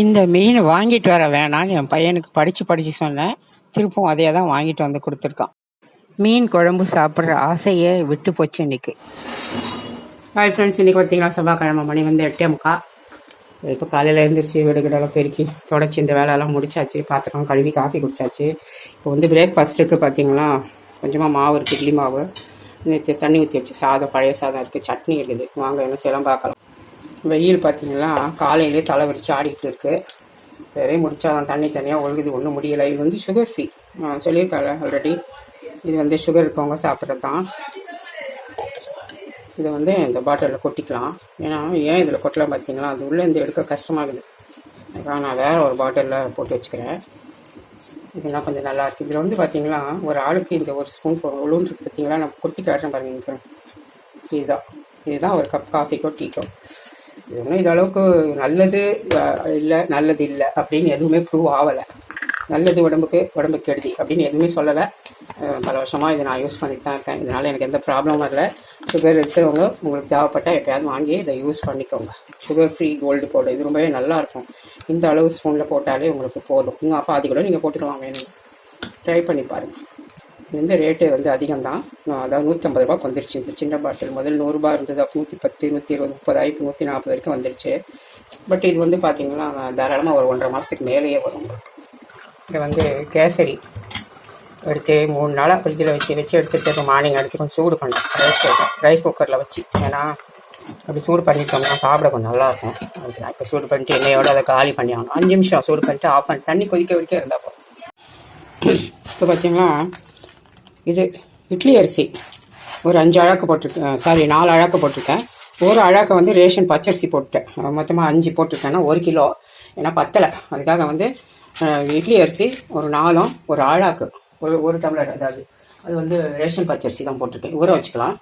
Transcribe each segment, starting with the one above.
இந்த மீன் வாங்கிட்டு வர வேணான்னு என் பையனுக்கு படித்து படித்து சொன்னேன். திருப்பும் அதே தான் வாங்கிட்டு வந்து கொடுத்துருக்கான். மீன் குழம்பு சாப்பிட்ற ஆசையே விட்டு போச்சு இன்னைக்கு. ஹாய் ஃப்ரெண்ட்ஸ் இன்றைக்கி பார்த்தீங்களா? செவ்வாய்க்கிழமை மணி வந்து எட்டே முக்கா இப்போ காலையில் எழுந்திரிச்சு வீடு பெருக்கி தொடச்சி இந்த வேலையெல்லாம் முடிச்சாச்சு. பாத்திரம் கழுவி காஃபி குடிச்சாச்சு. இப்போ வந்து பிரேக்ஃபாஸ்ட்டுக்கு பார்த்தீங்களா? கொஞ்சமாக மாவு இருக்குது இட்லி மாவு. நேற்று தண்ணி ஊற்றி வச்சு சாதம் பழைய சாதம் இருக்குது சட்னி இருக்குது. வாங்க என்ன சிலம்பாக்கலாம் பார்க்கலாம். வெயில் பார்த்தீங்களா காலையிலே தலை விரிச்சு ஆடிட்டு இருக்கு. வேறே முடித்தாதான் தண்ணி தனியாக ஒழுகுது ஒன்றும் முடியலை. இது வந்து சுகர் ஃப்ரீ சொல்லியிருக்காங்க ஆல்ரெடி இது வந்து சுகர் இருக்கவங்க சாப்பிட்றது தான் இதை வந்து இந்த பாட்டிலில் கொட்டிக்கலாம். ஏன்னா ஏன் இதில் கொட்டலாம் பார்த்தீங்களா அது உள்ளே இந்த எடுக்க கஷ்டமாகுது. அதுக்காக நான் வேறு ஒரு பாட்டிலில் போட்டு வச்சுக்கிறேன். இதெல்லாம் கொஞ்சம் நல்லா இருக்குது இதில் வந்து பார்த்தீங்களா ஒரு ஆளுக்கு இந்த ஒரு ஸ்பூன் போடும் உளுந்து பார்த்தீங்களா நான் கொட்டி காட்டுறேன் பாருங்க இதுதான். இதுதான் ஒரு கப் காஃபிக்கோ டீக்கோ இது ஒன்றும் இது அளவுக்கு நல்லது இல்லை நல்லது இல்லை அப்படின்னு எதுவுமே ப்ரூவ் ஆகலை நல்லது உடம்புக்கு உடம்பு கெடுதி அப்படின்னு எதுவுமே சொல்லலை. பல வருஷமாக இதை நான் யூஸ் பண்ணிட்டு தான் இருக்கேன். இதனால் எனக்கு எந்த ப்ராப்ளமும் வரல. சுகர் இருக்கிறவங்க உங்களுக்கு தேவைப்பட்டால் எப்பயாவது வாங்கி இதை யூஸ் பண்ணிக்கோங்க. சுகர் ஃப்ரீ கோல்டு பவுடர் இது ரொம்பவே நல்லாயிருக்கும் இந்த அளவு ஸ்பூனில் போட்டாலே உங்களுக்கு போதும். அப்பா பாதி கூட நீங்கள் போட்டுக்கலாம் வேணும் ட்ரை பண்ணி பாருங்கள் இந்த ரேட்டு வந்து அதிகம் தான் அதாவது நூற்றம்பது ரூபாய்க்கு வந்துருச்சு இந்த சின்ன பாட்டில் முதல் நூறுரூபா இருந்தது அப்போ நூற்றி பத்து நூற்றி இருபது முப்பது இப்போ நூற்றி நாற்பது வரைக்கும் வந்துருச்சு. பட் இது வந்து பார்த்தீங்கன்னா தாராளமாக ஒரு ஒன்றரை மாதத்துக்கு மேலேயே வரும் உங்களுக்கு. இது வந்து கேசரி எடுத்து மூணு நாளாக ஃப்ரிட்ஜில் வச்சு வச்சு எடுத்துகிட்டு மார்னிங் எடுத்து கொஞ்சம் சூடு பண்ணேன் ரைஸ் குக்கர் ரைஸ் குக்கரில் வச்சு. ஏன்னா அப்படி சூடு பண்ணிட்டோம்னா சாப்பிட கொஞ்சம் நல்லாயிருக்கும் அதுக்கு நான் இப்போ சூடு பண்ணிட்டு எண்ணெயோட அதை காலி பண்ணி ஆகணும். அஞ்சு நிமிஷம் சூடு பண்ணிட்டு ஆஃப் பண்ணி தண்ணி கொதிக்க வரைக்கும் இருந்தால் போதும். இப்போ பார்த்தீங்களா இது இட்லி அரிசி. ஒரு அஞ்சு அழாக்கு போட்டிருக்கேன் சாரி நாலு அழாக்கு போட்டிருக்கேன். ஒரு அழாக்கு வந்து ரேஷன் பச்சரிசி போட்டுட்டேன் மொத்தமாக அஞ்சு போட்டிருக்கேன்னா ஒரு கிலோ. ஏன்னா பத்தலை. அதுக்காக வந்து இட்லி அரிசி ஒரு நாலும் ஒரு ஆழாக்கு ஒரு ஒரு டம்ளர் அதாவது. அது வந்து ரேஷன் பச்சரிசி தான் போட்டிருக்கேன். ஊற வச்சுக்கலாம்.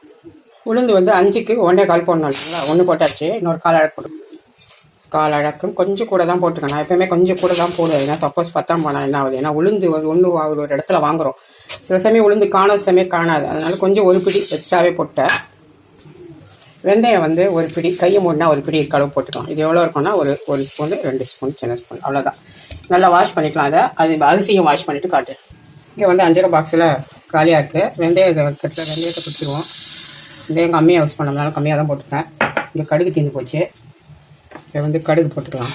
உளுந்து வந்து அஞ்சுக்கு ஒன்றே கால் போடணும் இல்லைங்களா? ஒன்று போட்டாச்சு இன்னொரு கால் அழகு போட்டு கால் அழக்கும் கொஞ்சம் கூட தான் போட்டுருக்கேன் நான் எப்பயுமே கொஞ்சம் கூட தான் போடுவேன். ஏன்னா சப்போஸ் பத்தாம் போனால் என்ன ஆகுது? ஏன்னா உளுந்து ஒரு ஒன்று ஒரு ஒரு இடத்துல வாங்குறோம். சில சமயம் உளுந்து காணாத சமயம் காணாது. அதனால கொஞ்சம் ஒரு பிடி எக்ஸ்ட்ராவே போட்டேன். வெந்தயம் வந்து ஒரு பிடி கையை மூடினா ஒரு பிடி இருக்க அளவு போட்டுக்கலாம். இது எவ்வளோ இருக்கும்னா ஒரு ஒரு ஸ்பூன் ரெண்டு ஸ்பூன் சின்ன ஸ்பூன். அவ்வளோதான் நல்லா வாஷ் பண்ணிக்கலாம். அதை அது அரிசியும் வாஷ் பண்ணிவிட்டு காட்டு. இங்கே வந்து அஞ்சரை பாக்ஸில் காலியாக இருக்குது வெந்தயத்தை கட்டில் வெந்தயத்தை கொடுத்துருவோம் வெந்தயம் கம்மியாக யூஸ் பண்ணதுனால கம்மியாக தான் போட்டுருக்கேன். இங்கே கடுகு தீர்ந்து போச்சு. இதை வந்து கடுகு போட்டுக்கலாம்.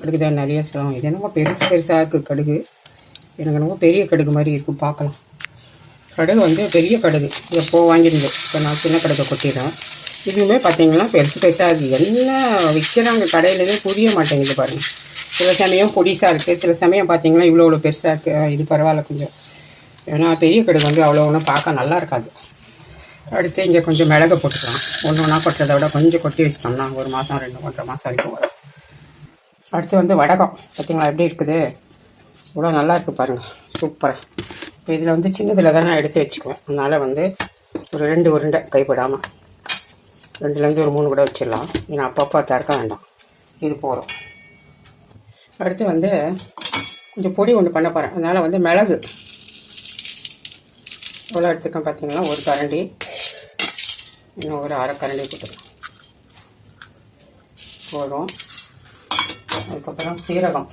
கடுகு தான் நிறைய சொல்லுவோம் இது என்னமோ பெருசு பெருசாக இருக்குது கடுகு. எனக்கு என்னமோ பெரிய கடுகு மாதிரி இருக்கும் பார்க்கலாம். கடுகு வந்து பெரிய கடுகு. எப்போ வாங்கியிருந்து இப்போ நான் சின்ன கடுகை கொட்டிடுறேன். இதுவுமே பார்த்தீங்கன்னா பெருசு பெருசாக இருக்குது என்ன விற்கிறாங்க கடையிலேயே புரிய மாட்டேங்குது பாருங்கள் சில சமயம் பொடிசாக இருக்குது சில சமயம் பார்த்தீங்கன்னா இவ்வளோ இவ்வளோ பெருசாக இருக்குது இது பரவாயில்ல கொஞ்சம். ஏன்னா பெரிய கடுகு வந்து அவ்வளோ ஒன்றும் பார்க்க நல்லா இருக்காது. அடுத்து இங்கே கொஞ்சம் மிளகு போட்டுக்கலாம். ஒன்று ஒன்றா கொட்டுறதை விட கொஞ்சம் கொட்டி வச்சுட்டோம்னா ஒரு மாதம் ரெண்டு ஒன்றரை மாதம் வரைக்கும் வரும். அடுத்து வந்து வடகம். பார்த்தீங்களா எப்படி இருக்குது? இவ்வளோ நல்லா இருக்குது பாருங்கள் சூப்பராக இப்போ இதில் வந்து சின்னதில் தான் நான் எடுத்து வச்சுக்குவேன் அதனால் வந்து ஒரு ரெண்டு உருண்டை கைப்படாமல் ரெண்டுலேருந்து ஒரு மூணு கூட வச்சிடலாம். ஏன்னா அப்பப்போ திறக்க வேண்டாம். இது போகிறோம் அடுத்து வந்து கொஞ்சம் பொடி ஒன்று பண்ண போகிறேன் அதனால் வந்து மிளகு. எவ்வளோ எடுத்துக்கேன் பார்த்தீங்கன்னா ஒரு கரண்டி. இன்னும் ஒரு அரை கரண்டி போட்டுக்கலாம். போதும். அதுக்கப்புறம் சீரகம்.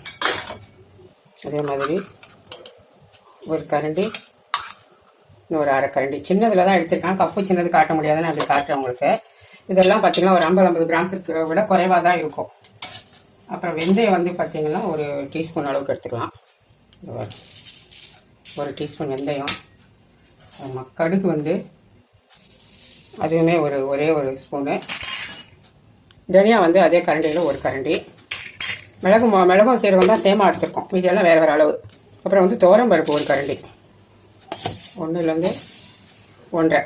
அதே மாதிரி ஒரு கரண்டி இன்னும் ஒரு அரை கரண்டி. சின்னதில் தான் எடுத்திருக்கேன். கப்பு சின்னது காட்ட முடியாதுன்னு அப்படி காட்டுறேன் உங்களுக்கு. இதெல்லாம் பார்த்தீங்கன்னா ஒரு ஐம்பது ஐம்பது கிராமுக்கு விட குறைவாக தான் இருக்கும். அப்புறம் வெந்தயம் வந்து பார்த்திங்கன்னா ஒரு டீஸ்பூன் அளவுக்கு எடுத்துக்கலாம். ஒரு டீஸ்பூன் வெந்தயம். ஆமாம் கடுகு வந்து அதுவுமே ஒரு ஒரே ஒரு ஸ்பூனு தனியா வந்து அதே கரண்டியில் ஒரு கரண்டி. மிளகு மிளகும் சீரகம் தான் சேமாக எடுத்துருக்கோம். இதெல்லாம் வேறு வேறு அளவு. அப்புறம் வந்து துவரம் பருப்பு ஒரு கரண்டி. ஒன்றுலேருந்து ஒன்றரை.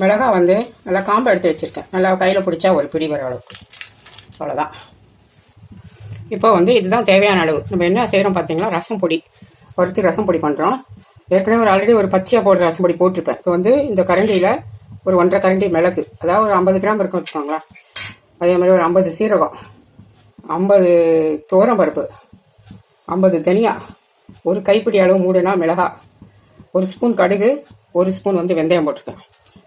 மிளகா வந்து நல்லா காம்பு எடுத்து வச்சுருக்கேன். நல்லா கையில் பிடிச்சா ஒரு பிடி வர அளவுக்கு. அவ்வளோதான் இப்போ வந்து இதுதான் தேவையான அளவு. நம்ம என்ன செய்கிறோம் பார்த்தீங்கன்னா ரசம் பொடி. ஒருத்தர் ரசம் பொடி பண்ணுறோம் ஏற்கனவே ஒரு ஆல்ரெடி ஒரு பச்சையாக போடுற ரசம் பொடி போட்டிருப்பேன். இப்போ வந்து இந்த கரண்டியில் ஒரு ஒன்றரை கரண்டி மிளகு அதாவது ஒரு ஐம்பது கிராம் இருக்கும் வச்சுக்கோங்களேன். அதே மாதிரி ஒரு ஐம்பது சீரகம் ஐம்பது பருப்பு ஐம்பது தனியா ஒரு கைப்பிடி அளவு மூடுனா மிளகா ஒரு ஸ்பூன் கடுகு ஒரு ஸ்பூன் வந்து வெந்தயம் போட்டிருக்கேன்.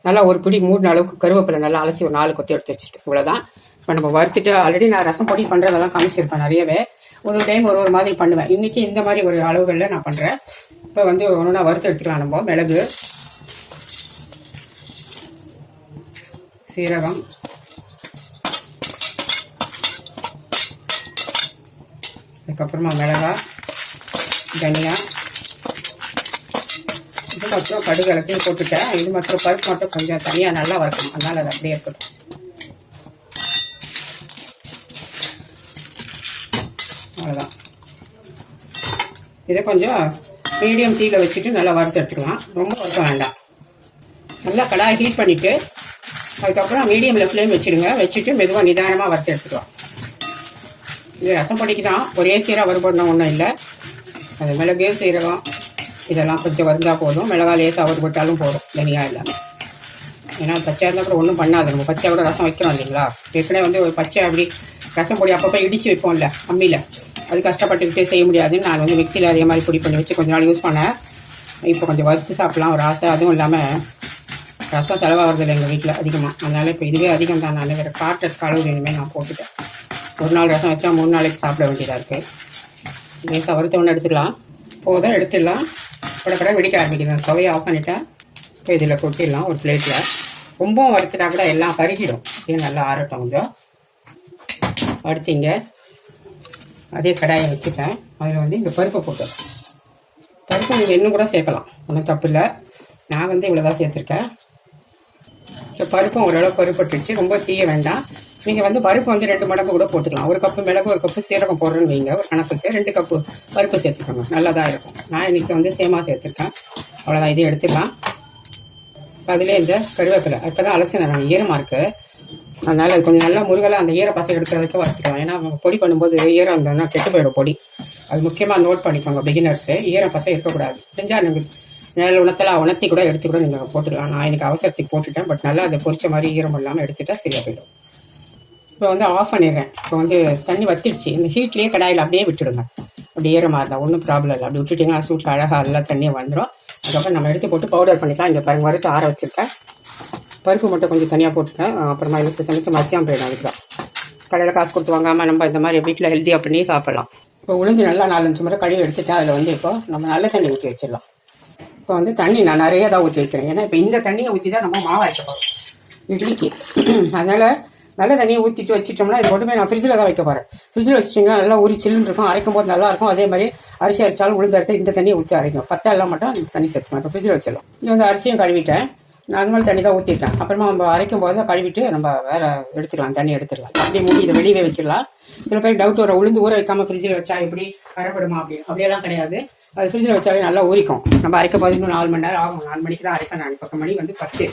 நல்லா ஒரு பிடி மூணு அளவுக்கு கருவேப்பிலை நல்லா அலசி ஒரு நாலு கொத்தி எடுத்து வச்சுருக்கேன். இவ்வளோதான் இப்போ நம்ம வறுத்துட்டு ஆல்ரெடி நான் ரசம் பொடி பண்ணுறதெல்லாம் காமிச்சிருப்பேன் நிறையவே. ஒரு டைம் ஒரு ஒரு மாதிரி பண்ணுவேன். இன்றைக்கி இந்த மாதிரி ஒரு அளவுகளில் நான் பண்ணுறேன் இப்போ வந்து ஒன்று வறுத்து எடுத்துக்கலாம் நம்ம. மிளகு சீரகம் அதுக்கப்புறமா மிளகா தனியா. இது மட்டும் கடுகு எல்லாத்தையும் போட்டுட்டேன். இது மட்டும் பருப்பு மட்டும் கொஞ்சம் தனியாக நல்லா வறுக்கணும். அதனால் அது அப்படியே இருக்கட்டும் அவ்வளோதான் இதை கொஞ்சம் மீடியம் டீயில் வச்சுட்டு நல்லா வறுத்து எடுத்துக்கலாம். ரொம்ப வறுக்க வேண்டாம். நல்லா கடாய் ஹீட் பண்ணிவிட்டு அதுக்கப்புறம் மீடியமில் ஃப்ளேம் வச்சுடுங்க. வச்சுட்டு மெதுவாக நிதானமாக வறுத்து எடுத்துக்கலாம். இது ரசம் பொடிக்கு தான். ஒரே சீராக வறுபடணும் ஒன்றும் இல்லை. அது மிளகு சீரகம் இதெல்லாம் கொஞ்சம் வறுந்தா போதும். மிளகா லேசாக வறுபட்டாலும் போதும். தனியாக இல்லாமல் ஏன்னா பச்சையாக இருந்தால் கூட ஒன்றும் பண்ணாது. நம்ம பச்சையாக கூட ரசம் வைக்கிறோம் இல்லைங்களா? ஏற்கனவே வந்து ஒரு பச்சை அப்படி ரசம் பொடி அப்பப்போ இடித்து வைப்போம்ல அம்மியில். அது கஷ்டப்பட்டுக்கிட்டே செய்ய முடியாதுன்னு நான் வந்து மிக்சியில் அதே மாதிரி பொடி பண்ணி வச்சு கொஞ்ச நாள் யூஸ் பண்ணேன். இப்போ கொஞ்சம் வறுத்து சாப்பிட்லாம் ஒரு ஆசை. அதுவும் இல்லாமல் ரசம் செலவாகிறது இல்லை எங்கள் வீட்டில் அதிகமாக அதனால் இப்போ இதுவே அதிகம் தான். நான் வேறு காட்டுறதுக்கு அளவு வேணுமே நான் போட்டுட்டேன். ஒரு நாள் ரசம் வச்சா மூணு நாளைக்கு சாப்பிட வேண்டியதாக இருக்குது லேசாக வறுத்த ஒன்று எடுத்துக்கலாம். போதும் எடுத்துடலாம். கூட கூட வெடிக்க ஆரம்பிக்கிறேன் சுவையை ஆஃப் பண்ணிட்டேன் இப்போ இதில் கொட்டிடலாம் ஒரு பிளேட்டில் ரொம்பவும் வறுத்துட்டா கூட எல்லாம் கருகிடும் இது நல்லா ஆறட்டும் கொஞ்சம். அடுத்தீங்க அதே கடாயை வச்சுட்டேன் அதில் வந்து இந்த பருப்பை போட்டு. பருப்பு நீங்கள் இன்னும் கூட சேர்க்கலாம். ஒன்றும் தப்பு இல்லை. நான் வந்து இவ்வளோ தான் சேர்த்துருக்கேன். இந்த பருப்பும் ஓரளவு பருப்பட்டுச்சு ரொம்ப தீய வேண்டாம். நீங்கள் வந்து பருப்பு வந்து ரெண்டு மடங்கு கூட போட்டுக்கலாம். ஒரு கப்பு மிளகு ஒரு கப்பு சீரகம் போடுறேன்னு வைங்க. ஒரு கணக்குக்கு ரெண்டு கப்பு பருப்பு சேர்த்துக்கோங்க. நல்லா தான் இருக்கும். நான் இன்னைக்கு வந்து சேமாக சேர்த்துருக்கேன். அவ்வளோதான் இதை எடுத்துக்கலாம். அதிலே இந்த கருவேப்பிலை. இப்போ தான் அலசினேன் நான். ஈரமாக இருக்குது அதனால் அது கொஞ்சம் நல்லா முருகலாக அந்த ஈர பசை எடுக்கிற வரைக்கும் வறுத்துக்கலாம் ஏன்னா பொடி பண்ணும்போது ஈரம் இருந்ததுன்னா கெட்டு போயிடும் பொடி. அது முக்கியமாக நோட் பண்ணிக்கோங்க பிகினர்ஸு ஈரம் பசை இருக்கக்கூடாது. செஞ்சால் நீங்கள் மேலே உணத்தில் உணர்த்தி கூட எடுத்து கூட நீங்கள் போட்டுக்கலாம். நான் எனக்கு அவசரத்துக்கு போட்டுட்டேன் பட் நல்லா அதை பொரிச்ச மாதிரி ஈரம் இல்லாமல் எடுத்துட்டா சரியாக போயிடும். இப்போ வந்து ஆஃப் பண்ணிடுறேன். இப்போ வந்து தண்ணி வத்திடுச்சு. இந்த ஹீட்லேயே கடாயில் அப்படியே விட்டுடுங்க. அப்படி ஈரமாக இருந்தால் ஒன்றும் ப்ராப்ளம் இல்லை. அப்படி விட்டுட்டிங்கன்னா சூட்டில் அழகாக எல்லாம் தண்ணியை வந்துடும் அதுக்கப்புறம் நம்ம எடுத்து போட்டு பவுடர் பண்ணிக்கலாம். இங்கே பாருங்க வறுத்து ஆற வச்சுருக்கேன். பருப்பு மட்டும் கொஞ்சம் தனியாக போட்டுருக்கேன் அப்புறமா என்ன சமைச்சு மசியாமல் போயிடும் அதுக்கு தான். கடையில் காசு கொடுத்து வாங்காமல் நம்ம இந்த மாதிரி வீட்டில் ஹெல்த்தியாக பண்ணி சாப்பிடலாம். இப்போ உளுந்து நல்லா நாலஞ்சு முறை கழுவி எடுத்துட்டேன். அதில் வந்து இப்போ நம்ம நல்ல தண்ணி ஊற்றி வச்சிடலாம். இப்போ வந்து தண்ணி நான் நிறைய தான் ஊற்றி வைக்கிறேன். ஏன்னா இப்போ இந்த தண்ணியை ஊற்றி தான் நம்ம மாவு வைக்க போகிறோம் இட்லிக்கு. அதனால் நல்ல தண்ணியை ஊற்றிட்டு வச்சிட்டோம்னா இது மட்டுமே நான் ஃப்ரிட்ஜில் தான் வைக்க போகிறேன் ஃப்ரிட்ஜில் வச்சிட்டிங்கன்னா நல்லா ஊறி சில்லுன்னு இருக்கும். அரைக்கும் போது நல்லா இருக்கும். அதே மாதிரி அரிசி அரைச்சாலும் உளுந்து அரிசி இந்த தண்ணியை ஊற்றி அரைக்கும் பத்தெல்லாம் மட்டும் அந்த தண்ணி சேர்த்துக்கலாம். இப்போ ஃப்ரிட்ஜில் வச்சிடலாம். இது வந்து அரிசியும் கழுவிட்டேன். நார்மல் தண்ணி தான் ஊற்றிருக்கேன் அப்புறமா நம்ம அரைக்கும் போது கழுவிட்டு நம்ம வேற எடுத்துக்கலாம் தண்ணி எடுத்துடலாம். அப்படியே மூடி இதை வெளியே வச்சிடலாம். சில பேர் டவுட் வர உளுந்து ஊற வைக்காம ஃப்ரிட்ஜில் வச்சா எப்படி வரப்படுமா அப்படின்னு அப்படியெல்லாம் கிடையாது. அது ஃப்ரிட்ஜில் வச்சாலே நல்லா ஊறிக்கும். நம்ம அரைக்க போது இன்னும் நாலு மணி நேரம் ஆகும். நாலு மணிக்கு தான் அரைப்பேன் நான். பக்கம் மணி வந்து பத்து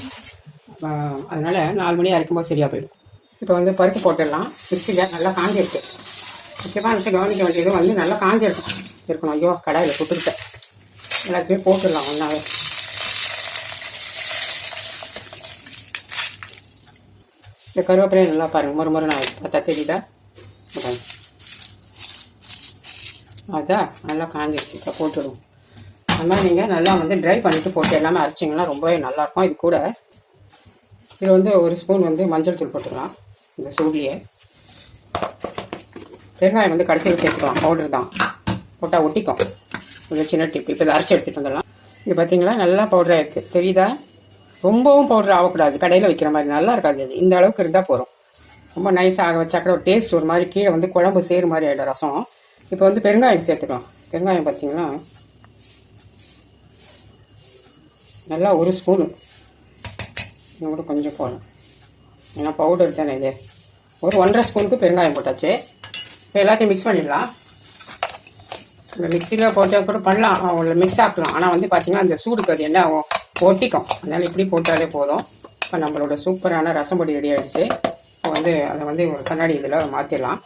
அதனால் அதனால நாலு மணி அரைக்கும் போது சரியாக போயிடும். இப்போ வந்து பருப்பு போட்டுடலாம். மிக்சியில் நல்லா காஞ்சிருக்கு. முக்கியமாக விஷயம் கவனிக்க வேண்டியது வந்து நல்லா காஞ்சிருக்கும். இருக்கணும். ஐயோ கடாயில் கொடுத்துருக்கேன் எல்லாத்தையுமே போட்டுடலாம் ஒன்றாவே இந்த கருவேப்பிலையும் நல்லா பாருங்கள் மறு மறு நான் பார்த்தா தெரியுதா அதான் நல்லா காஞ்சிடுச்சு இப்போ போட்டுடுவோம் அது மாதிரி நீங்கள் நல்லா வந்து ட்ரை பண்ணிவிட்டு போட்டு எல்லாமே அரைச்சிங்கன்னா ரொம்பவே நல்லாயிருக்கும். இது கூட இதில் வந்து ஒரு ஸ்பூன் வந்து மஞ்சள் தூள் போட்டுக்கலாம். இந்த சூட்லேயே. பெருங்காயம் வந்து கடைசியில் சேர்த்துக்கலாம். பவுடர் தான். போட்டால் ஒட்டிக்கும். கொஞ்சம் சின்ன டிப் இப்போ இதை அரைச்சி எடுத்துகிட்டு வந்துடலாம். இது பார்த்தீங்களா நல்லா பவுடராக இருக்குது தெரியுதா? ரொம்பவும் பவுடர் ஆகக்கூடாது. கடையில் வைக்கிற மாதிரி. நல்லா இருக்காது அது. இந்த அளவுக்கு இருந்தால் போதும். ரொம்ப நைஸாக ஆக வச்சா கூட ஒரு டேஸ்ட் ஒரு மாதிரி கீழே வந்து குழம்பு சேரு மாதிரி ஆகிடும் ரசம். இப்போ வந்து பெருங்காயம் சேர்த்துக்கலாம். பெருங்காயம் பார்த்தீங்கன்னா நல்லா ஒரு ஸ்பூனு இன்னும் கூட கொஞ்சம் போகணும் ஏன்னா பவுடர் தானே இது. ஒரு ஒன்றரை ஸ்பூனுக்கு பெருங்காயம் போட்டாச்சு. இப்போ எல்லாத்தையும் மிக்ஸ் பண்ணிடலாம். இந்த மிக்சியில் போட்டால் கூட பண்ணலாம். அவங்கள மிக்ஸ் ஆக்கலாம். ஆனால் வந்து பார்த்தீங்கன்னா அந்த சூடுக்கு அது என்ன ஆகும்? ஒட்டிக்கும் அதனால் இப்படி போட்டாலே போதும். இப்போ நம்மளோட சூப்பரான ரசம் பொடி ரெடி ஆகிடுச்சு இப்போ வந்து அதை வந்து ஒரு கண்ணாடி இதில் மாற்றிடலாம்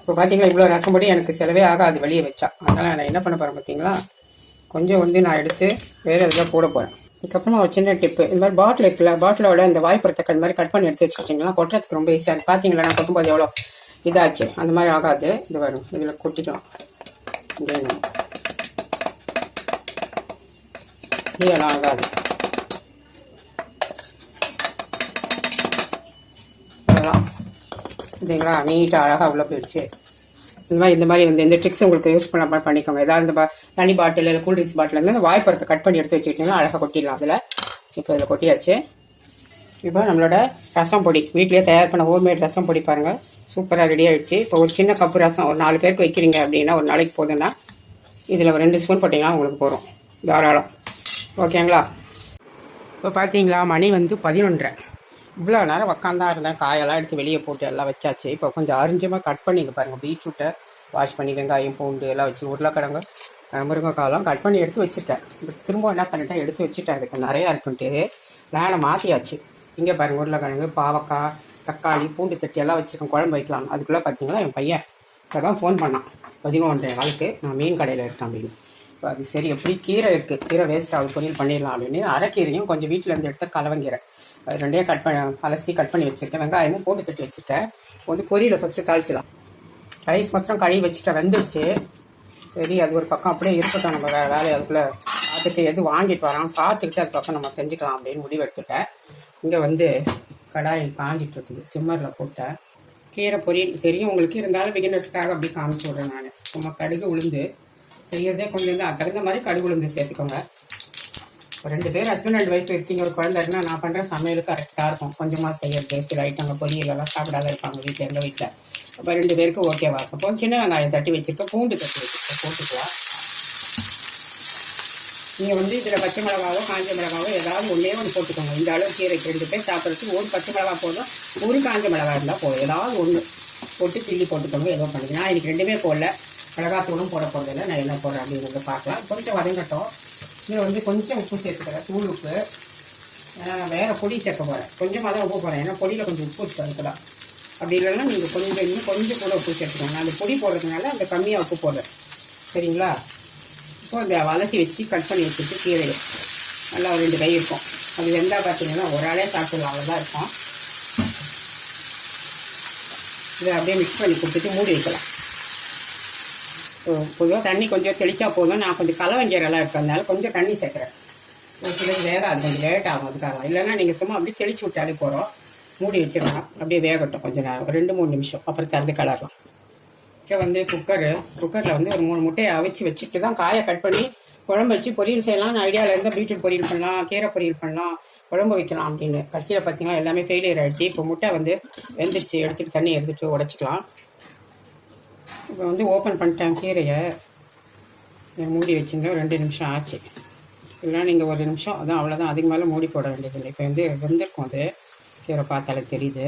இப்போ பார்த்தீங்களா இவ்வளோ ரசம் பொடி எனக்கு செலவே ஆகாது வெளியே வச்சா. அதனால் நான் என்ன பண்ண போகிறேன் பார்த்தீங்களா கொஞ்சம் வந்து நான் எடுத்து வேறு இதில் போட போகிறேன் இதுக்கப்புறமா ஒரு சின்ன டிப்பு இந்த மாதிரி பாட்டில் இருக்குல்ல பாட்டிலோட இந்த வாய்ப்புறத்தை இந்த மாதிரி கட் பண்ணி எடுத்து வச்சுக்கிட்டிங்களா கொட்டுறதுக்கு ரொம்ப ஈஸியாக இருக்குது பார்த்தீங்களா நான் கொட்டும்போது எவ்வளோ இதாச்சு. அந்த மாதிரி ஆகாது. இது வரும். இதில் கொட்டிக்கலாம். இப்படியே ஆகாது அவ்வளோதான் சரிங்களா நீட்டாக அழகாக உள்ள போயிடுச்சு. இந்த மாதிரி இந்த மாதிரி வந்து எந்த ட்ரிக்ஸ் உங்களுக்கு யூஸ் பண்ண மாதிரி பண்ணிக்கோங்க. ஏதாவது இந்த பா- தண்ணி பாட்டில் இல்லை கூல்ட்ரிங்க்ஸ் பாட்டில் இருந்து அந்த வாய்ப்பரத்தை கட் பண்ணி எடுத்து வச்சுக்கிட்டீங்கன்னா அழகாக கொட்டிடலாம் அதில். இப்போ இதில் கொட்டியாச்சு. இப்போ நம்மளோட ரசம் பொடி. வீட்டிலேயே தயார் பண்ண ஹோம்மேட் ரசம் பொடி பாருங்கள் சூப்பராக ரெடி ஆகிடுச்சு இப்போ ஒரு சின்ன கப்பு ரசம் ஒரு நாலு பேருக்கு வைக்கிறீங்க அப்படின்னா ஒரு நாளைக்கு போதுன்னா இதில் ஒரு ரெண்டு ஸ்பூன் போட்டிங்கன்னா உங்களுக்கு போதும். தாராளம். ஓகேங்களா? இப்போ பார்த்தீங்களா மணி வந்து பதினொன்றரை. இவ்வளோ நேரம் உக்காந்தா இருந்தேன். காயெல்லாம் எடுத்து வெளியே போட்டு எல்லாம் வச்சாச்சு. இப்போ கொஞ்சம் அரிஞ்சமாக கட் பண்ணிங்க பாருங்கள் பீட்ரூட்டை வாஷ் பண்ணி வெங்காயம் பூண்டு எல்லாம் வச்சு உருளைக்கிழங்கு முருங்கைக்காயெல்லாம் கட் பண்ணி எடுத்து வச்சுருக்கேன் இப்போ திரும்ப என்ன பண்ணிட்டேன்? எடுத்து வச்சுட்டேன். அதுக்கு நிறையா இருக்குன்ட்டு வேலை மாற்றியாச்சு இங்கே பாருங்கள் உருளைக்கிழங்கு பாவக்காய் தக்காளி பூண்டு தட்டி எல்லாம் வச்சுருக்கேன். குழம்பு வைக்கலாம் அதுக்குள்ளே பார்த்தீங்களா என் பையன் இப்போ தான் ஃபோன் பண்ணான். பதினொன்றரை நாளுக்கு நான் மீன் கடையில் இருக்கேன் அப்படின்னு. இப்போ அது சரி எப்படி? கீரை இருக்குது கீரை வேஸ்ட் ஆகுது பொரியல் பண்ணிடலாம் அப்படின்னு. அரைக்கீரையும் கொஞ்சம் வீட்டில் இருந்து எடுத்த கலவங்கீரை. அது ரெண்டையும் கட் பண்ண அலசி கட் பண்ணி வச்சுருக்கேன். வெங்காயமும் போட்டு தட்டி வச்சுருக்கேன். வந்து பொரியலை ஃபஸ்ட்டு தாளிச்சிடலாம். ரைஸ் மாத்திரம் கழுவி வச்சுட்டேன் வெந்துருச்சு. சரி அது ஒரு பக்கம் அப்படியே இருக்கட்டும். நம்ம வேறு வேலையை அதுக்குள்ளே பார்த்துட்டு எது வாங்கிட்டு வரோம் பார்த்துக்கிட்டு அதுக்கப்புறம் நம்ம செஞ்சுக்கலாம் அப்படின்னு முடிவு எடுத்துட்டேன். இங்கே வந்து கடாய் காஞ்சிட்டு இருக்குது. சிம்மரில் போட்டேன். கீரை பொரியல் தெரியும். உங்களுக்கு இருந்தாலும் பிகினர்ஸ்க்காக அப்படி காமிச்சு விட்றேன் நான். சும்மா கடுகு உளுந்து செய்யறதே கொஞ்சம் தான் தகுந்த மாதிரி கடுகு உளுந்து சேர்த்துக்கோங்க. ரெண்டு பேர் ஹஸ்பண்ட் அண்ட் ஒய்ஃப் இருக்கீங்க ஒரு குழந்தை இருக்குன்னா நான் பண்ணுற சமையலுக்கு கரெக்டாக இருக்கும். கொஞ்சமாக செய்யறது சில ஐட்டங்க பொரியல் எல்லாம் சாப்பிடாத இருப்பாங்க வீட்டில் எங்கள் வீட்டில் அப்போ ரெண்டு பேருக்கு ஓகேவா இருக்கும். அப்போ சின்ன வெங்காயம் தட்டி வச்சிருக்கேன். பூண்டு தட்டி வச்சிருக்கேன். போட்டுக்கலாம். நீங்கள் வந்து இதில் பச்சை மிளகாவோ காஞ்ச மிளகாவோ ஏதாவது ஒன்றே ஒன்று போட்டுக்கோங்க. இந்த அளவு கீரைக்கு ரெண்டு பேர் சாப்பிட்றதுக்கு ஒரு பச்சை மிளகா போதும். ஒரு காஞ்ச மிளகா இருந்தால் போதும். ஏதாவது ஒன்று போட்டு கிள்ளி போட்டுக்கோங்க. ஏதோ பண்ணுங்க. நான் எனக்கு ரெண்டுமே போடல. மிளகாத்தூளும் போட போகிறதில்ல நான் என்ன போடுறேன் அப்படிங்கிறத பார்க்கலாம். கொஞ்சம் வதங்கட்டும். இதில் வந்து கொஞ்சம் உப்பு சேர்த்துக்கிறேன். தூள் உப்பு. வேறு பொடி சேர்க்க போகிறேன் கொஞ்சமாக தான் உப்பு போகிறேன் ஏன்னா பொடியில் கொஞ்சம் உப்பு வச்சு அப்படி இல்லைன்னா நீங்கள் கொஞ்சம் இன்னும் கொஞ்சம் கூட உப்பு சேர்த்துக்கோங்க. நான் அந்த பொடி போடுறதுனால அந்த கம்மியாக உப்பு போடுறேன். சரிங்களா? இப்போ இந்த வளசி வச்சு கட் பண்ணி வச்சுட்டு கீரையை. நல்லா ஒரு ரெண்டு கை இருக்கும். அது வெந்தா பார்த்தீங்கன்னா ஒரு ஆளே சாப்பிடலாம். அவ்வளோதான் இருக்கும். இதை அப்படியே மிக்ஸ் பண்ணி கொடுத்துட்டு மூடி வைக்கலாம். பொதுவாக தண்ணி கொஞ்சம் தெளிச்சா போதும். நான் கொஞ்சம் கலவஞ்சீரெல்லாம் இருக்கிறதுனால கொஞ்சம் தண்ணி சேர்க்குறேன். ஒரு சிலது வேகாது. கொஞ்சம் லேட் ஆகும் அதுக்காக. இல்லைன்னா நீங்கள் சும்மா அப்படியே தெளிச்சு விட்டாலே போகிறோம் மூடி வச்சிடலாம். அப்படியே வேகட்டும் கொஞ்சம் நேரம். ரெண்டு மூணு நிமிஷம். அப்புறம் திறந்து கலரலாம் இப்போ வந்து குக்கரு. குக்கரில் வந்து ஒரு மூணு முட்டையை அவிச்சு வச்சுட்டு தான் காயை கட் பண்ணி குழம்பு வச்சு பொரியல் செய்யலாம்னு ஐடியாவில் இருந்தால் பீட்ரூட் பொரியல் பண்ணலாம். கீரை பொரியல் பண்ணலாம். குழம்பு வைக்கலாம் அப்படின்னு. கடைசியில் பார்த்தீங்கன்னா எல்லாமே ஃபெயிலியர் ஆகிடுச்சு இப்போ முட்டை வந்து வெந்துருச்சு. எடுத்துகிட்டு தண்ணி எடுத்துட்டு உடச்சிக்கலாம். இப்போ வந்து ஓப்பன் பண்ணிட்டேன் கீரையை. மூடி வச்சுருந்தேன். ரெண்டு நிமிஷம் ஆச்சு. இல்லைனா நீங்கள் ஒரு நிமிஷம் அதான் அவ்வளோதான் அதுக்கு மேலே மூடி போட வேண்டியதில்லை. இப்போ வந்து வெந்திருக்கும் அது. கீரை பார்த்தாலே தெரியுது.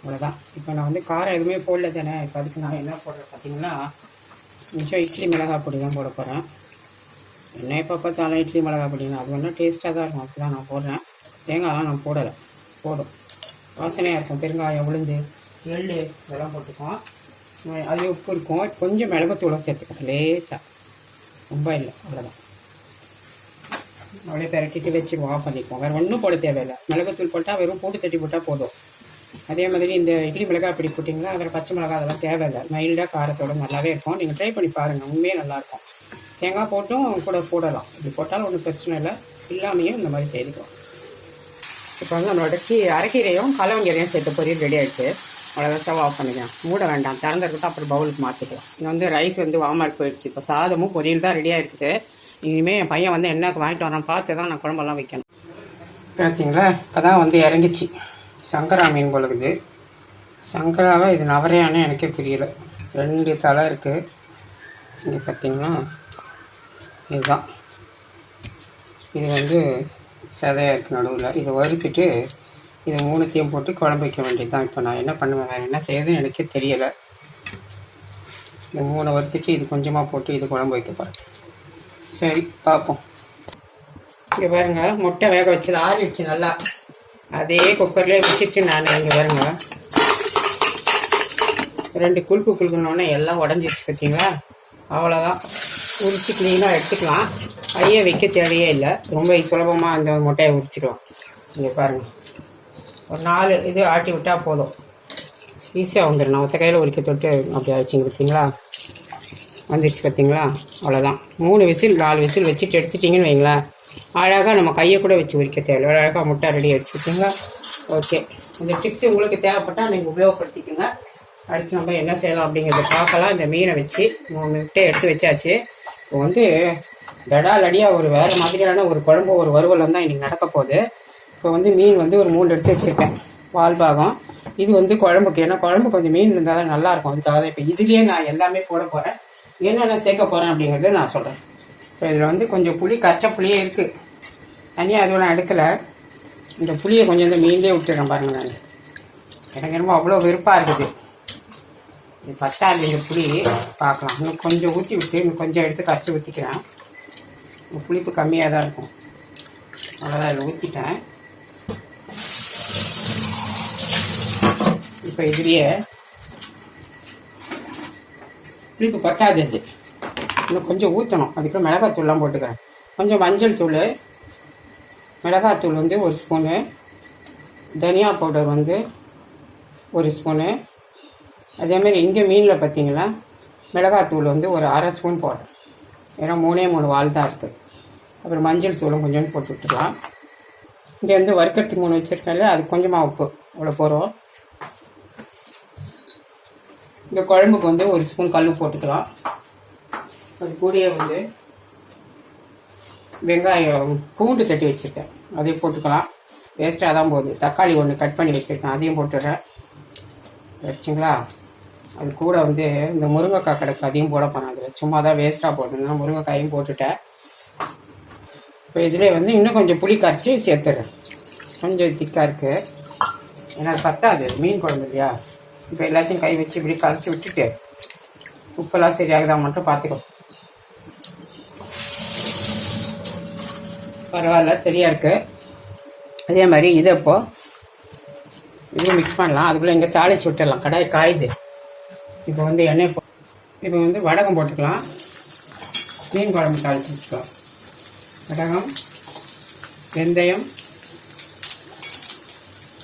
அவ்வளோதான் இப்போ நான் வந்து காரம் எதுவுமே போடல தானே. இப்போ அதுக்கு நான் என்ன போடுறேன் பார்த்தீங்கன்னா நிமிஷம் இட்லி மிளகாய் பொடி தான் போட போகிறேன் என்ன எப்போ பார்த்தாலும் இட்லி மிளகாய் பொடினா அது ஒன்றும் டேஸ்ட்டாக தான் இருக்கும். அப்படி தான் நான் போடுறேன். தேங்காய்லாம் நான் போடலை. போதும். வாசனையாக இருக்கும். பெருங்காயம் உளுந்து எள்ளு இதெல்லாம் போட்டுக்குவோம். அது உப்பு இருக்கும். கொஞ்சம் மிளகுத்தூளும் சேர்த்துக்கணும். லேசாக ரொம்ப இல்லை. அவ்வளோதான் அப்படியே பெரட்டிட்டு வச்சுருவோம் ஆஃப் பண்ணிக்குவோம். வேறு ஒன்றும் போட தேவையில்லை. மிளகுத்தூள் போட்டால் வெறும் போட்டு தட்டி போட்டால் போதும். அதே மாதிரி இந்த இட்லி மிளகாய் அப்படி போட்டிங்கன்னா அதில் பச்சை மிளகாய் அதெல்லாம் தேவையில்லை. மைல்டாக காரத்தோட நல்லாவே இருக்கும். நீங்கள் ட்ரை பண்ணி பாருங்கள் உண்மையே நல்லாயிருக்கும் தேங்காய் போட்டும் கூட போடலாம். இப்படி போட்டாலும் ஒன்றும் பிரச்சனை இல்லை. இல்லாமையும் இந்த மாதிரி செய்துக்கலாம். இப்போ வந்து நம்மளோட கீ அரைக்கீரையும் கலவங்கீரையும் சேர்த்து பொரியல் ரெடி ஆகிடுச்சு அவ்வளோதான் ஸ்டவ் ஆஃப் பண்ணிக்கலாம். மூட வேண்டாம். திறந்துருக்கட்டும் அப்புறம் பவுலுக்கு மாற்றிக்கலாம் இங்கே வந்து ரைஸ் வந்து வாமாட் போயிடுச்சு. இப்போ சாதமும் பொரியல் தான் ரெடியாக இருக்குது. இனிமேல் என் பையன் வந்து என்ன வாங்கிட்டு வரான் பார்த்து தான் நான் குழம்பெல்லாம் வைக்கணும். பார்த்தீங்களா இப்போ தான் வந்து இறங்கிச்சு. சங்கரா மீன் பொழுகுது. சங்கராவை இது நவரையானே எனக்கே புரியலை. ரெண்டு தலை இருக்குது இங்கே பார்த்தீங்கன்னா இதுதான். இது வந்து சதையாக இருக்குது நடுவில். இதை வறுத்துட்டு இது மூணுத்தையும் போட்டு குழம்பு வைக்க வேண்டியது தான் இப்போ நான் என்ன பண்ணுவேன்? வேறு என்ன செய்யுதுன்னு எனக்கே தெரியலை. இந்த மூணு வறுத்துட்டு இது கொஞ்சமாக போட்டு இது குழம்பு வைக்க போகிறேன் சரி பார்ப்போம். இங்கே பாருங்க முட்டை வேக வச்சது ஆறிடுச்சு நல்லா. அதே குக்கர்லேயே வச்சுட்டு நான் இங்கே பாருங்க. ரெண்டு குலுக்கு குலுக்குனோடனே எல்லாம் உடஞ்சிச்சு பார்த்தீங்களா அவ்வளோதான் உரிச்சு க்ளீனாக எடுத்துக்கலாம். கையை வைக்க தேவையே இல்லை. ரொம்ப சுலபமாக அந்த முட்டையை உரிச்சிக்கலாம். இங்கே பாருங்கள் ஒரு நாலு இது ஆட்டி விட்டால் போதும். ஈஸியாக வந்துடும் நான் ஒத்த கையில் உரிக்க தொட்டு அப்படி ஆயிடுச்சிங்க பார்த்தீங்களா வந்துடுச்சு பார்த்தீங்களா அவ்வளோதான் மூணு விசில் நாலு விசில் வச்சுட்டு எடுத்துட்டிங்கன்னு வைங்களேன். அழகாக நம்ம கையை கூட வச்சு உரிக்க தேவையில்ல. அழகாக முட்டை ரெடி அடிச்சுக்கிங்க ஓகே இந்த டிப்ஸ் உங்களுக்கு தேவைப்பட்டால் நீங்கள் உபயோகப்படுத்திக்கோங்க. அடுத்து நம்ம என்ன செய்யலாம் அப்படிங்கிறத பார்க்கலாம். இந்த மீனை வச்சு மூணு முட்டை எடுத்து வச்சாச்சு. இப்போ வந்து தடாலடியாக ஒரு வேறு மாதிரியான ஒரு குழம்பு ஒரு வறுவலம் தான் இன்றைக்கி நடக்க போகுது. இப்போ வந்து மீன் வந்து ஒரு மூணு எடுத்து வச்சுருக்கேன். வால் பாகம். இது வந்து குழம்புக்கு. ஏன்னா குழம்பு கொஞ்சம் மீன் இருந்தால் தான் நல்லாயிருக்கும் அதுக்காக தான் இப்போ இதுலேயே நான் எல்லாமே போட போகிறேன் என்னென்ன சேர்க்க போகிறேன் அப்படிங்கிறத நான் சொல்கிறேன் இப்போ இதில் வந்து கொஞ்சம் புளி கரைச்ச புளியே இருக்குது தனியாக அதுவும் நான் எடுக்கலை. இந்த புளியை கொஞ்சம் இந்த மீன்லேயே விட்டுறேன் பாருங்க நான். எனக்கு ரொம்ப அவ்வளோ வெறுப்பாக இருக்குது. இது பத்தாது இந்த புளி. பார்க்கலாம். இன்னும் கொஞ்சம் ஊற்றி விட்டு இன்னும் கொஞ்சம் எடுத்து கரைச்சி ஊற்றிக்கிறேன் புளிப்பு கம்மியாக தான் இருக்கும். அவ்வளோதான் இதில் ஊற்றிட்டேன் இப்போ இதுலேயே புளிப்பு பத்தாது அது இன்னும் கொஞ்சம் ஊற்றணும் அதுக்கு மிளகாத்தூள்லாம் போட்டுக்கிறேன். கொஞ்சம் மஞ்சள் தூள். மிளகாத்தூள் வந்து ஒரு ஸ்பூனு. தனியா பவுடர் வந்து ஒரு ஸ்பூனு. அதேமாதிரி இங்கே மீனில் பார்த்தீங்களா? மிளகாத்தூள் வந்து ஒரு அரை ஸ்பூன் போடுறேன். ஏன்னா மூணே மூணு வால் தான் இருக்குது அப்புறம் மஞ்சள் தூளும் கொஞ்சோண்டு போட்டு விட்டுக்கலாம். இங்கே வந்து வறுக்கிறதுக்கு மூணு வச்சுருக்கேன்ல அது கொஞ்சமாக உப்பு. அவ்வளோ போகிறோம் இந்த குழம்புக்கு வந்து ஒரு ஸ்பூன் கல் போட்டுக்கலாம். அது கூடயே வந்து வெங்காயம் பூண்டு தட்டி வச்சுருக்கேன். அதையும் போட்டுக்கலாம். வேஸ்ட்டாக தான் போகுது. தக்காளி ஒன்று கட் பண்ணி வச்சுருக்கேன். அதையும் போட்டுடுறேன். வச்சுங்களா? அது கூட வந்து இந்த முருங்கைக்காய் கிடக்கு அதையும் போட போனாங்க சும்மா தான் வேஸ்ட்டாக போட்டுருந்தேன் முருங்கைக்காயும் போட்டுட்டேன். இப்போ இதிலே வந்து இன்னும் கொஞ்சம் புளி கரைச்சி சேர்த்துறேன் கொஞ்சம் திக்காக இருக்குது ஏன்னா பத்தாது. மீன் குழம்பு இல்லையா? இப்போ எல்லாத்தையும் கை வச்சு இப்படி கரைச்சி விட்டுட்டு உப்பெல்லாம் சரியாகுதா மட்டும் பார்த்துக்கோ. பரவாயில்ல சரியா இருக்கு. அதே மாதிரி இதை இப்போ இது மிக்ஸ் பண்ணலாம். அதுக்குள்ளே இங்கே தாளிச்சு விட்டுடலாம். கடாய் காயுது. இப்போ வந்து எண்ணெய் போ இப்போ வந்து வடகம் போட்டுக்கலாம். மீன் குழம்பு தாளிச்சு விட்டுக்கலாம். வடகம் வெந்தயம்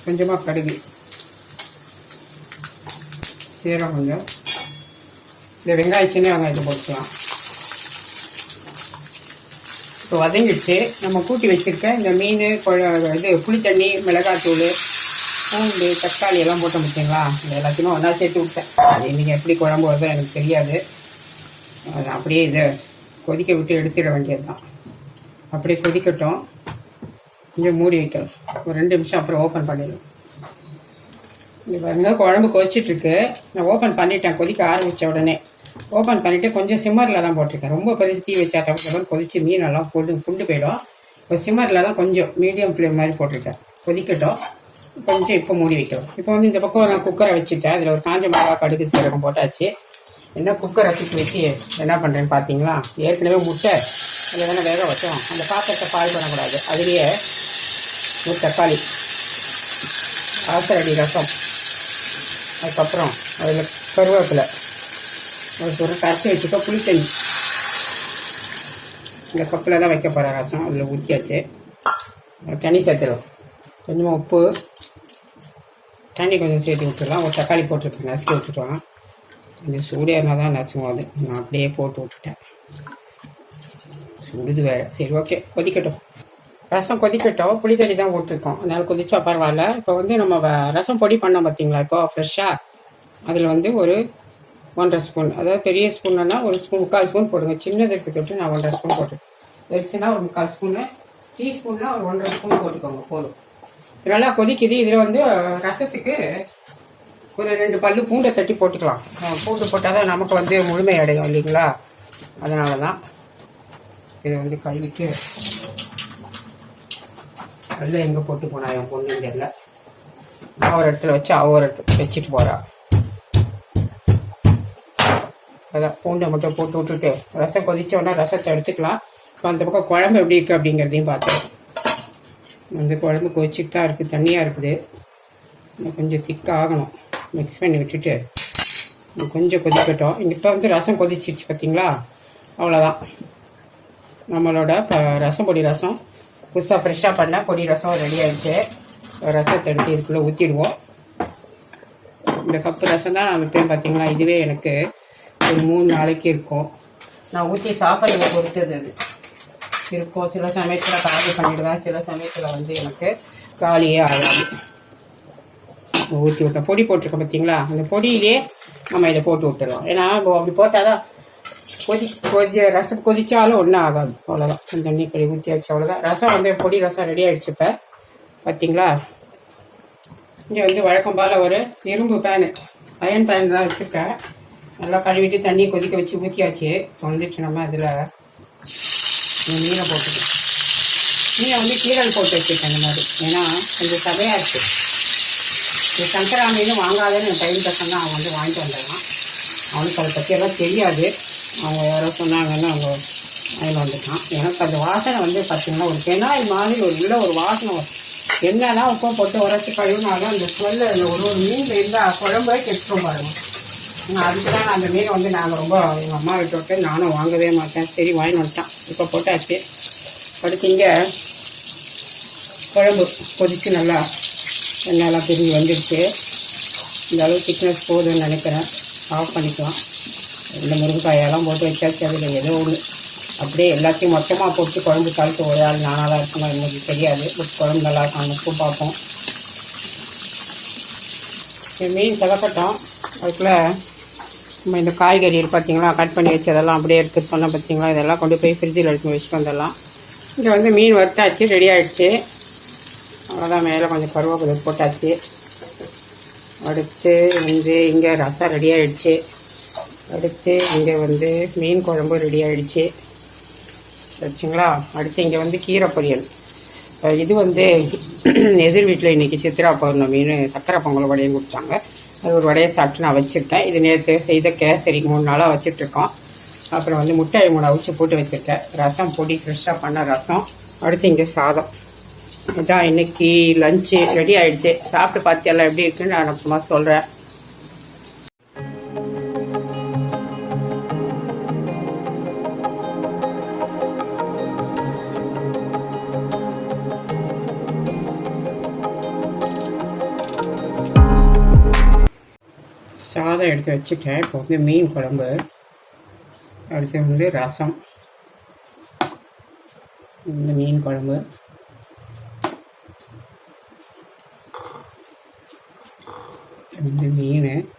கொஞ்சமாக கடுகு. சீரகம் கொஞ்சம் இந்த வெங்காயம் சின்ன வெங்காயத்தை போட்டுக்கலாம். இப்போ வதங்கிடுச்சு. நம்ம கூட்டி வச்சுருக்க இந்த மீன் கொழ- இது புளித்தண்ணி மிளகாத்தூள் பூண்டு தக்காளி எல்லாம் போட்டோம் பார்த்தீங்களா இது எல்லாத்தையுமே ஒன்றா சேர்த்து விட்டேன். அது இன்றைக்கி எப்படி குழம்பு வருதோ எனக்கு தெரியாது. அது அப்படியே இதை கொதிக்க விட்டு எடுத்துட வேண்டியது தான் அப்படியே கொதிக்கட்டும். கொஞ்சம் மூடி வைக்கலாம். ஒரு ரெண்டு நிமிஷம் அப்புறம் ஓப்பன் பண்ணிடலாம். இது பாருங்க குழம்பு கொதிச்சிட்ருக்கு. நான் ஓப்பன் பண்ணிட்டேன் கொதிக்க ஆரம்பித்த உடனே. ஓப்பன் பண்ணிவிட்டு கொஞ்சம் சிம்மரில் தான் போட்டிருக்கேன். ரொம்ப பெருசு தீ வச்சா தப்பு கொதிச்சு மீனெல்லாம் புண்டு போயிடும். இப்போ சிம்மரில் தான் கொஞ்சம் மீடியம் ஃப்ளேம் மாதிரி போட்டிருக்கேன். கொதிக்கட்டும். கொஞ்சம் இப்போ மூடி வைக்கிறோம் இப்போ வந்து இந்த பக்கம் நான் குக்கரை வச்சுட்டேன். அதில் ஒரு காஞ்ச மிளகா கடுகு சீரகம் போட்டாச்சு. என்ன குக்கரை தூக்கி வச்சு என்ன பண்ணுறேன்னு பார்த்தீங்களா ஏற்கனவே முட்டை. அதில் வேணால் வேக வச்சோம் அந்த பாத்திரத்தை பால் பண்ணக்கூடாது. அதுலேயே ஒரு தக்காளி ஆசரடி ரசம். அதுக்கப்புறம் அதில் கருவேப்பிலை. ஒரு ஒரு கரைச்சி வச்சுக்க புளித்தண்ணி. இந்த கப்பில் தான் வைக்க போகிற ரசம். அதில் ஊற்றியாச்சு தண்ணி சேர்த்துடும் கொஞ்சமாக உப்பு. தண்ணி கொஞ்சம் சேர்த்து விட்டுடலாம். ஒரு தக்காளி போட்டு நசுக்கி விட்டுட்டோம் கொஞ்சம் சூடே இருந்தால் தான் நசுங்கும் அது. நான் அப்படியே போட்டு விட்டுட்டேன். சுடுது வேறு. சரி ஓகே. கொதிக்கட்டும். ரசம் கொதிக்கட்டும். புளி தண்ணி தான் போட்டிருக்கோம். அதனால கொதிச்சா பரவாயில்ல. இப்போ வந்து நம்ம வ- ரசம் பொடி பண்ணோம் பார்த்தீங்களா இப்போ ஃப்ரெஷ்ஷாக அதில் வந்து ஒரு ஒன்றரை ஸ்பூன் அதாவது பெரிய ஸ்பூன்னா ஒரு ஸ்பூன் முக்கால் ஸ்பூன் போடுங்க. சின்னது இருக்கு தொட்டு நான் ஒன்றரை ஸ்பூன் போட்டுருக்கேன் பெருசுனா ஒரு முக்கால் ஸ்பூனு டீஸ்பூன்னா ஒரு ஒன்றரை ஸ்பூன் போட்டுக்கோங்க. போதும். நல்லா கொதிக்குது. இதில் வந்து ரசத்துக்கு ஒரு ரெண்டு பல்லு பூண்டை தட்டி போட்டுக்கலாம். பூண்டு போட்டால் தான் நமக்கு வந்து முழுமை அடையும் இல்லைங்களா? அதனால தான் இதை வந்து கழுவிட்டு கல்ல எங்கே போட்டு போனா என் பொண்ணு தெரியல. நான் ஒரு இடத்துல வச்சு அவ ஒரு இடத்துல வச்சுட்டு போறா. அதான் பூண்டை மட்டும் போட்டு விட்டுட்டு ரசம் கொதிச்ச உடனே ரசத்தை எடுத்துக்கலாம். இப்போ அந்த பக்கம் குழம்பு எப்படி இருக்குது அப்படிங்கிறதையும் பார்த்தேன் அந்த குழம்பு கொதிச்சுட்டு தான் இருக்குது தண்ணியாக இருக்குது. இன்னும் கொஞ்சம் திக்காக ஆகணும். மிக்ஸ் பண்ணி விட்டுட்டு கொஞ்சம் கொதிக்கட்டும். இப்போ வந்து ரசம் கொதிச்சிருச்சு பார்த்தீங்களா அவ்வளோதான் நம்மளோட ப- ரசம் பொடி ரசம். புதுசாக ஃப்ரெஷ்ஷாக பண்ணால் பொடி ரசம் ரெடி ஆகிடுச்சு ரசத்தை எடுத்து இதுக்குள்ளே ஊற்றிடுவோம் இந்த கப்பு ரசம் தான் நான் விற்பேன் பார்த்தீங்கன்னா இதுவே எனக்கு ஒரு மூணு நாளைக்கு இருக்கும். நான் ஊற்றி சாப்பிட்றத பொறுத்தது அது. இருக்கும். சில சமயத்தில் காலி பண்ணிவிடுவேன் சில சமயத்தில் வந்து எனக்கு காலியே ஆகாது. ஊற்றி விட்டேன். பொடி போட்டிருக்கேன் பார்த்தீங்களா அந்த பொடியிலே நம்ம இதை போட்டு விட்டுருவோம் ஏன்னா அப்படி போட்டால் தான் கொதி கொதி ரசம் கொதிச்சாலும் ஒன்றும் ஆகாது அவ்வளோதான் அந்த தண்ணி கறி ஊற்றியாச்சு அவ்வளோதான் ரசம் வந்து பொடி ரசம் ரெடி ஆகிடுச்சு இப்போ. பார்த்தீங்களா இங்கே வந்து வழக்கம் போல் ஒரு இரும்பு பேனு அயன் பேன் தான் வச்சுருக்கேன். நல்லா கழுவிட்டு தண்ணியை கொதிக்க வச்சு ஊற்றியாச்சு வந்துட்டு நம்ம அதில் மீனை போட்டுக்கணும் மீனை வந்து கீரல் போட்டு வச்சுருக்கேன் இந்த மாதிரி. ஏன்னா கொஞ்சம் சதையாக இருக்குது இந்த சங்கரா மீன் வாங்காதன்னு என் பையன் பசங்க அவன் வந்து வாங்கிட்டு வந்துடலாம் அவனுக்கு அதை பற்றியெல்லாம் தெரியாது. அவங்க யாரோ சொன்னாங்கன்னு அவங்க அதில் வந்துட்டான். எனக்கு அந்த வாசனை வந்து பார்த்தீங்கன்னா ஒரு பெனாயில் மாதிரி ஒரு உள்ள ஒரு வாசனை வரும். என்னதான் உப்பை போட்டு உரைச்சி கழுவினாலும் அந்த ஸ்மெல்லு அந்த ஒரு ஒரு மீன் இருந்தால் குழம்பே கெட்டுரும் பாருங்க. நான் அதுக்கு தான் நான் அந்த மீனை வந்து நாங்கள் ரொம்ப எங்கள் அம்மா விட்டு விட்டு நானும் வாங்கவே மாட்டேன். சரி வாங்கி வந்துட்டான். இப்போ போட்டாச்சு. அடுத்து இங்கே குழம்பு கொதிச்சு நல்லா எண்ணெயெல்லாம் பிரிஞ்சு வந்துடுச்சு இந்த அளவு திக்னஸ் போதுன்னு நினைக்கிறேன். ஆஃப் பண்ணிக்கலாம். இந்த முருங்கைக்காயெல்லாம் போட்டு வச்சாச்சு அதில் ஏதோ ஒன்று அப்படியே எல்லாத்தையும் மொத்தமாக போட்டு குழம்பு தாளித்து ஒரே ஆள் நானாக தான் இருக்குமா எனக்கு தெரியாது பட் குழம்பு நல்லா இருக்கும் உப்பு பார்ப்போம். மீன் செலப்பட்டோம் அதுக்குள்ளே நம்ம இந்த காய்கறிகள் பார்த்தீங்களா கட் பண்ணி வச்சதெல்லாம் அப்படியே எடுத்து சொன்ன பார்த்தீங்களா இதெல்லாம் கொண்டு போய் ஃப்ரிட்ஜில் எடுத்து வச்சுட்டு வந்துடலாம். இங்கே வந்து மீன் வறுத்தாச்சு ரெடி ஆகிடுச்சு அவ்வளோதான் மேலே கொஞ்சம் கருவேப்பிலை போட்டாச்சு. அடுத்து வந்து இங்கே ரசம் ரெடி ஆகிடுச்சு அடுத்து இங்கே வந்து மீன் குழம்பு ரெடி ஆகிடுச்சு வச்சுங்களா அடுத்து இங்கே வந்து கீரை பொரியல். இது வந்து எதிர் வீட்டில் இன்றைக்கி சித்ரா பௌர்ணமின்னு சக்கரை பொங்கல் வடையும் கொடுத்தாங்க. அது ஒரு வடையை சாப்பிட்டு நான் வச்சுருக்கேன். இது நேற்று செய்த கேசரி மூணு நாளாக வச்சுட்ருக்கோம். அப்புறம் வந்து முட்டை மூணு அவிச்சு போட்டு வச்சுருக்கேன். ரசம் பொடி ஃப்ரெஷ்ஷாக பண்ண ரசம். அடுத்து இங்கே சாதம். இதான் இன்றைக்கி லஞ்சு ரெடி ஆகிடுச்சு சாப்பிட்டு பார்த்து எல்லாம் எப்படி இருக்குன்னு நான் அப்புறமா சொல்கிறேன் எடுத்து வச்சுட்டேன். இப்போ வந்து மீன் குழம்பு. அடுத்து வந்து ரசம். இந்த மீன் குழம்பு. இந்த மீன்.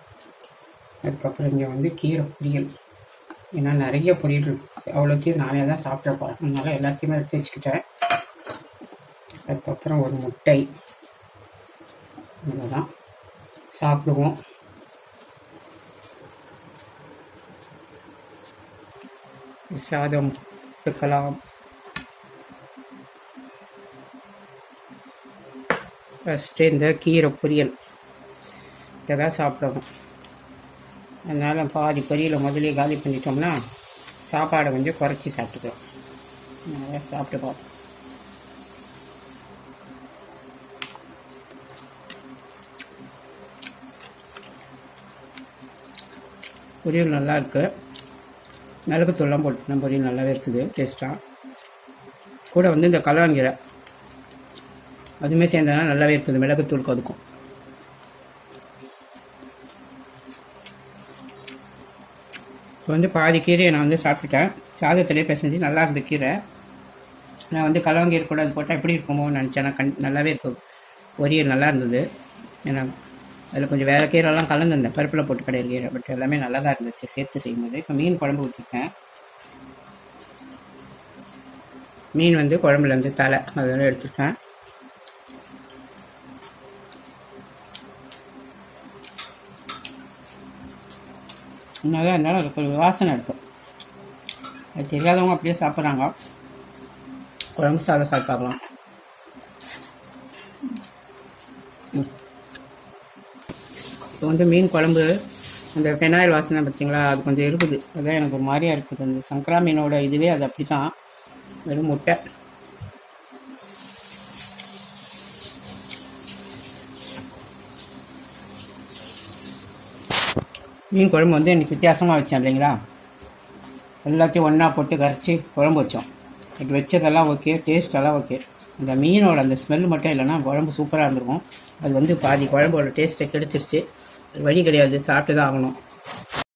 அதுக்கப்புறம் இங்கே வந்து கீரை பொரியல். ஏன்னா நிறைய பொரியல் அவ்வளோத்தையும் நானே தான் சாப்பிட போகிறேன் அதனால எல்லாத்தையுமே எடுத்து வச்சுக்கிட்டேன். அதுக்கப்புறம் ஒரு முட்டை. அவ்வளோதான் சாப்பிடுவோம். சாதம் கொடுக்கலாம் ஃபஸ்ட்டு இந்த கீரை பொரியல். இதை தான் சாப்பிடணும். அதனால் பாதி பொரியலை முதலே காலி பண்ணிட்டோம்னா சாப்பாடை கொஞ்சம் குறைச்சி சாப்பிட்டுக்கலாம். அதனால் பார்ப்போம் பொரியல் நல்லா மிளகு மிளகுத்தூள்லாம் போட்டு பொரியல் நல்லாவே இருக்குது டேஸ்ட்டாக கூட வந்து இந்த கல்லாங்கீரை அதுவுமே சேர்ந்ததுனா நல்லாவே இருக்குது மிளகுத்தூள் கொதுக்கும். இப்போ வந்து பாதி கீரையை நான் வந்து சாப்பிட்டுட்டேன். சாதத்திலே பிசைஞ்சு நல்லா இருந்த கீரை. நான் வந்து கலவங்கீரை கூட அது போட்டால் எப்படி இருக்குமோ நினச்சேன். கண் நல்லாவே இருக்கும் பொரியல் நல்லா இருந்தது. ஏன்னா அதில் கொஞ்சம் வேறு கீரைலாம் கலந்துருந்தேன் பருப்பில் போட்டு கடையில் கீரை பட் எல்லாமே நல்லா தான் இருந்துச்சு. சேர்த்து செய்யும்போது. இப்போ மீன் குழம்பு ஊற்றிருக்கேன் மீன் வந்து குழம்புலேருந்து தலை அதெல்லாம் எடுத்திருக்கேன். என்னதான் இருந்தாலும் அதுக்கு ஒரு வாசனை இருக்கும். அது தெரியாதவங்க அப்படியே சாப்பிட்றாங்க. குழம்பு சாதம் சாப்பிட்டாக்கலாம் வந்து மீன் குழம்பு அந்த பெனாயில் வாசனை பார்த்தீங்களா அது கொஞ்சம் இருக்குது. அதுதான் எனக்கு ஒரு மாதிரியாக இருக்குது. அந்த சங்கரா மீனோட இதுவே அது அப்படி தான் வெறும் முட்டை. மீன் குழம்பு வந்து எனக்கு வித்தியாசமாக வச்சேன் இல்லைங்களா? எல்லாத்தையும் ஒன்றா போட்டு கரைச்சி குழம்பு வச்சோம். அது வச்சதெல்லாம் ஓகே டேஸ்டெல்லாம் ஓகே அந்த மீனோட அந்த ஸ்மெல் மட்டும் இல்லைன்னா குழம்பு சூப்பராக இருந்திருக்கும். அது வந்து பாதி குழம்போட டேஸ்ட்டை கெடுத்துருச்சு. வழி கிடையாது சாப்பிட்டு தான் ஆகணும்.